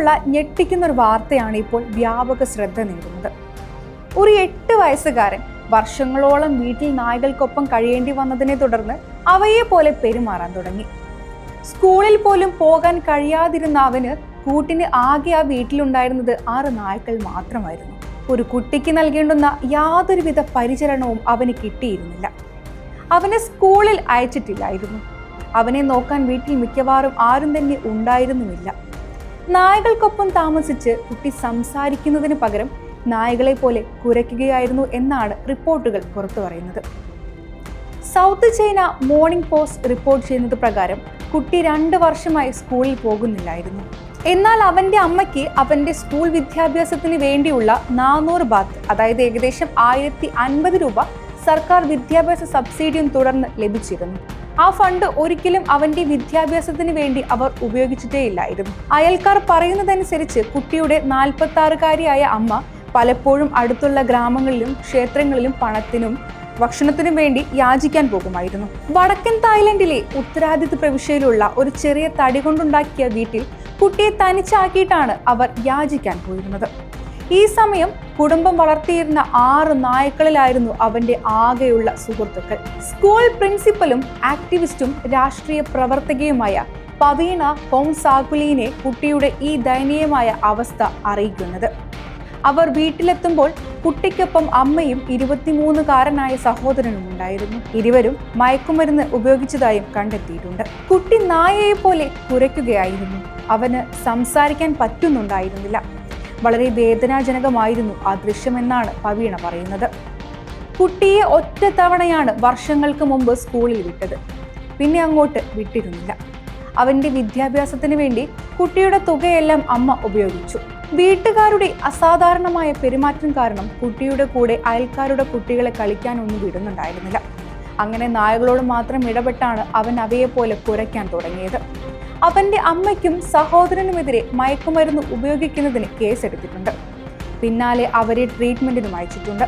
പ്രായമുള്ള ഞെട്ടിക്കുന്ന ഒരു വാർത്തയാണ് ഇപ്പോൾ വ്യാപക ശ്രദ്ധ നേടുന്നത്. ഒരു എട്ട് വയസ്സുകാരൻ വർഷങ്ങളോളം വീട്ടിൽ നായ്കൾക്കൊപ്പം കഴിയേണ്ടി വന്നതിനെ തുടർന്ന് അവയെ പോലെ പെരുമാറാൻ തുടങ്ങി. സ്കൂളിൽ പോലും പോകാൻ കഴിയാതിരുന്ന അവന് കൂട്ടിന് ആകെ ആ വീട്ടിലുണ്ടായിരുന്നത് ആറ് നായ്ക്കൾ മാത്രമായിരുന്നു. ഒരു കുട്ടിക്ക് നൽകേണ്ടുന്ന യാതൊരുവിധ പരിചരണവും അവന് കിട്ടിയിരുന്നില്ല. അവനെ സ്കൂളിൽ അയച്ചിട്ടില്ലായിരുന്നു. അവനെ നോക്കാൻ വീട്ടിൽ മിക്കവാറും ആരും തന്നെ ഉണ്ടായിരുന്നുമില്ല. നായകൾക്കൊപ്പം താമസിച്ച് കുട്ടി സംസാരിക്കുന്നതിന് പകരം നായകളെ പോലെ കുരയ്ക്കുകയായിരുന്നു എന്നാണ് റിപ്പോർട്ടുകൾ പുറത്തു പറയുന്നത്. South China Morning Post report ചെയ്യുന്നത് പ്രകാരം കുട്ടി രണ്ട് വർഷമായി സ്കൂളിൽ പോകുന്നില്ലായിരുന്നു. എന്നാൽ അവന്റെ അമ്മയ്ക്ക് അവന്റെ സ്കൂൾ വിദ്യാഭ്യാസത്തിന് വേണ്ടിയുള്ള നാനൂറ് ബാത്ത് അതായത് ഏകദേശം ആയിരത്തി അൻപത് രൂപ സർക്കാർ വിദ്യാഭ്യാസ സബ്സിഡിയും തുടർന്ന് ലഭിച്ചിരുന്നു. ആ ഫണ്ട് ഒരിക്കലും അവന്റെ വിദ്യാഭ്യാസത്തിന് വേണ്ടി അവർ ഉപയോഗിച്ചിട്ടേയില്ലായിരുന്നു. അയൽക്കാർ പറയുന്നതനുസരിച്ച് കുട്ടിയുടെ നാൽപ്പത്തി ആറുകാരിയായ അമ്മ പലപ്പോഴും അടുത്തുള്ള ഗ്രാമങ്ങളിലും ക്ഷേത്രങ്ങളിലും പണത്തിനും ഭക്ഷണത്തിനും വേണ്ടി യാചിക്കാൻ പോകുമായിരുന്നു. വടക്കൻ തായ്ലൻഡിലെ ഉത്തരാദിത്യ പ്രവിശ്യയിലുള്ള ഒരു ചെറിയ തടി കൊണ്ടുണ്ടാക്കിയ വീട്ടിൽ കുട്ടിയെ തനിച്ചാക്കിയിട്ടാണ് അവർ യാചിക്കാൻ പോയിരുന്നത്. ഈ സമയം കുടുംബം വളർത്തിയിരുന്ന ആറ് നായ്ക്കളിലായിരുന്നു അവന്റെ ആകെയുള്ള സുഹൃത്തുക്കൾ. സ്കൂൾ പ്രിൻസിപ്പലും ആക്ടിവിസ്റ്റും രാഷ്ട്രീയ പ്രവർത്തകയുമായ പവീണ കോൺസാകുലീനെ കുട്ടിയുടെ ഈ ദയനീയമായ അവസ്ഥ അറിയിക്കുന്നത്. അവർ വീട്ടിലെത്തുമ്പോൾ കുട്ടിക്കൊപ്പം അമ്മയും ഇരുപത്തിമൂന്നുകാരനായ സഹോദരനും ഉണ്ടായിരുന്നു. ഇരുവരും മയക്കുമരുന്ന് ഉപയോഗിച്ചതായും കണ്ടെത്തിയിട്ടുണ്ട്. കുട്ടി നായയെ പോലെ കുരയ്ക്കുകയായിരുന്നു. അവന് സംസാരിക്കാൻ പറ്റുന്നുണ്ടായിരുന്നില്ല. വളരെ വേദനാജനകമായിരുന്നു ആ ദൃശ്യമെന്നാണ് പവീണ പറയുന്നത്. കുട്ടിയെ ഒറ്റ തവണയാണ് വർഷങ്ങൾക്ക് മുമ്പ് സ്കൂളിൽ വിട്ടത്. പിന്നെ അങ്ങോട്ട് വിട്ടിരുന്നില്ല. അവന്റെ വിദ്യാഭ്യാസത്തിന് വേണ്ടി കുട്ടിയുടെ തുകയെല്ലാം അമ്മ ഉപയോഗിച്ചു. വീട്ടുകാരുടെ അസാധാരണമായ പെരുമാറ്റം കാരണം കുട്ടിയുടെ കൂടെ അയൽക്കാരുടെ കുട്ടികളെ കളിക്കാനൊന്നും വിടുന്നുണ്ടായിരുന്നില്ല. അങ്ങനെ നായകളോട് മാത്രം ഇടപെട്ടാണ് അവൻ അവയെ പോലെ കുരയ്ക്കാൻ തുടങ്ങിയത്. അവന്റെ അമ്മയ്ക്കും സഹോദരനുമെതിരെ മയക്കുമരുന്ന് ഉപയോഗിക്കുന്നതിന് കേസെടുത്തിട്ടുണ്ട്. പിന്നാലെ അവരെ ട്രീറ്റ്മെന്റിനും അയച്ചിട്ടുണ്ട്.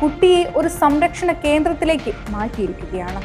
കുട്ടിയെ ഒരു സംരക്ഷണ കേന്ദ്രത്തിലേക്ക് മാറ്റിയിരിക്കുകയാണ്.